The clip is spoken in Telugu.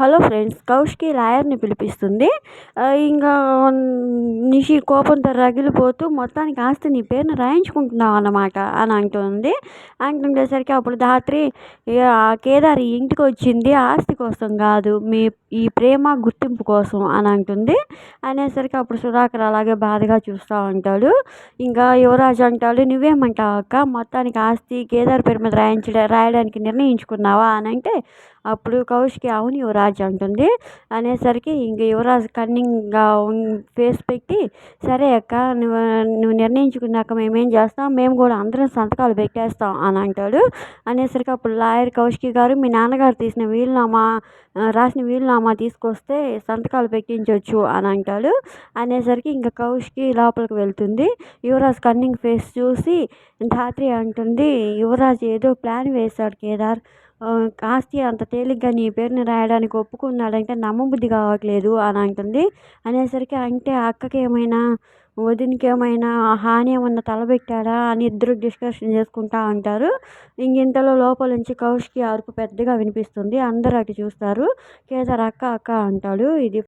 హలో ఫ్రెండ్స్ కౌష్కి లాయర్ని పిలిపిస్తుంది. ఇంకా మనిషి కోపంతో రగిలిపోతూ మొత్తానికి ఆస్తి నీ పేరున రాయించుకుంటున్నావు అన్నమాట అని అంటుంది. అంటుండేసరికి అప్పుడు ధాత్రి ఆ కేదారి ఇంటికి వచ్చింది ఆస్తి కోసం కాదు మీ ఈ ప్రేమ గుర్తింపు కోసం అని అంటుంది. అనేసరికి అప్పుడు సుధాకర్ అలాగే బాధగా చూస్తూ ఉంటాడు. ఇంకా యువరాజు అంటాడు నువ్వేమంటావు అక్క? మొత్తానికి ఆస్తి కేదార్ పేరు మీద రాయించడా రాయడానికి నిర్ణయించుకున్నావా? అని అంటే అప్పుడు కౌశికి అవును యువరాజు అంటుంది. అనేసరికి ఇంక యువరాజు కన్నింగ్గా ఫేస్ పెట్టి సరే అక్క నువ్వు నువ్వు నిర్ణయించుకున్నాక మేమేం చేస్తాం? మేము కూడా అందరం సంతకాలు పెట్టేస్తాం అని అంటాడు. అనేసరికి అప్పుడు లాయర్ కౌశికి గారు మీ నాన్నగారు తీసిన వీలునామా రాసిన వీలునామా తీసుకొస్తే సంతకాలు పెట్టించవచ్చు అని అంటాడు. అనేసరికి ఇంకా కౌశికి లోపలికి వెళ్తుంది. యువరాజ్ కన్నింగ్ ఫేస్ చూసి ధాత్రి అంటుంది యువరాజ్ ఏదో ప్లాన్ వేశాడు కేదార్. ఆస్తి అంత తేలిగ్గా నీ పేరుని రాయడానికి ఒప్పుకున్నాడంటే నమ్మబుద్ధి కావట్లేదు అని అంటుంది. అనేసరికి అంటే అక్కకి ఏమైనా వదినకి ఏమైనా హాని ఏమన్నా తలపెట్టాడా అని ఇద్దరు డిస్కషన్ చేసుకుంటా ఉంటారు ఇంకింతలో లోపల నుంచి కౌశికి అరుపు పెద్దగా వినిపిస్తుంది. అందరూ అటు చూస్తారు. కేదార్ అక్క అక్క అంటాడు. ఇది